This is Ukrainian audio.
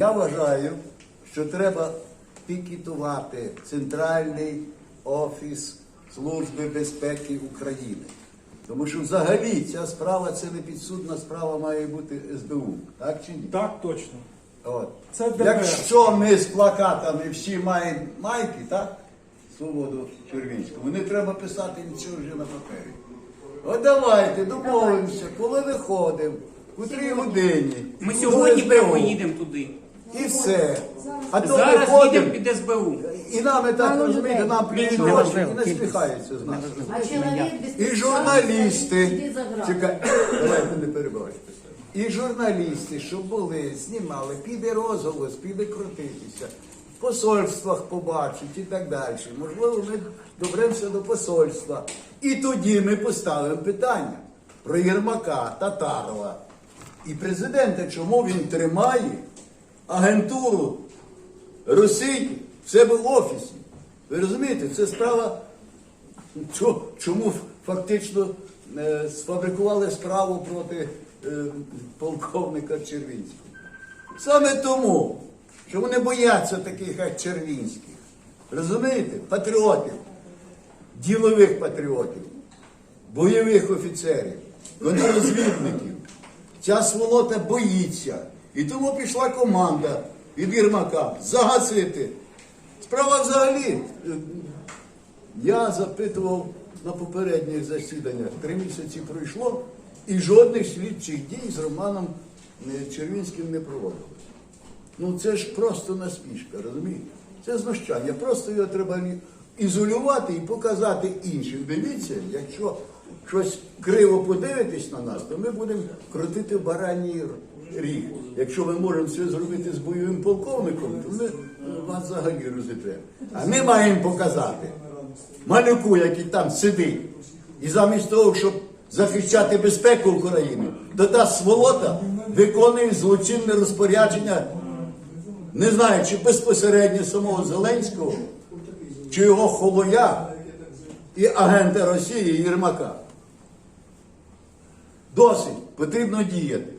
Я вважаю, що треба пікетувати Центральний офіс Служби безпеки України. Тому що взагалі ця справа це не підсудна справа має бути СБУ. Так чи ні? Так, точно. От. Це Якщо ми з плакатами всі маємо майки, так? Свободу Червінському, не треба писати нічого вже на папері. От давайте домовимося, коли виходимо, у три годині. Ми сьогодні прямо їдемо туди. І все. А то Зараз виходимо, їдемо під СБУ. і нам і так розумієте, нам плюють гроші і не сміхаються з нас. А чоловік без І журналісти, Іди за грати. чекай, давайте не перебивайте. І журналісти, що були, знімали, піде розголос, піде крутитися, в посольствах побачать і так далі. Можливо, ми доберемося до посольства. І тоді ми поставимо питання про Єрмака, Татарова і президента, чому він тримає агентуру Росії в себе в офісі. Ви розумієте, це справа Чому фактично е, сфабрикували справу проти е, полковника Червінського? Саме тому, що вони бояться таких, як Червінських. Розумієте? Патріотів, ділових патріотів, бойових офіцерів, контррозвідників. Ця сволота боїться. І тому пішла команда від Єрмака загасити. Справа взагалі. е, я запитував на попередніх засіданнях, три місяці пройшло, і жодних слідчих дій з Романом е, Червінським не проводили. Ну це ж просто насмішка, розумієте? Це знущання. Просто його треба ізолювати і показати іншим. Дивіться, якщо щось криво подивитесь на нас, то ми будемо крутити бараній ріг. Якщо ми можемо це зробити з бойовим полковником, то ми е, вас взагалі розітремо. А ми маємо показати малюку, який там сидить, і замість того, щоб захищати безпеку України, то та сволота виконує злочинне розпорядження, не знаю, чи безпосередньо самого Зеленського, чи його холоя і агента Росії Єрмака. Досить, потрібно діяти.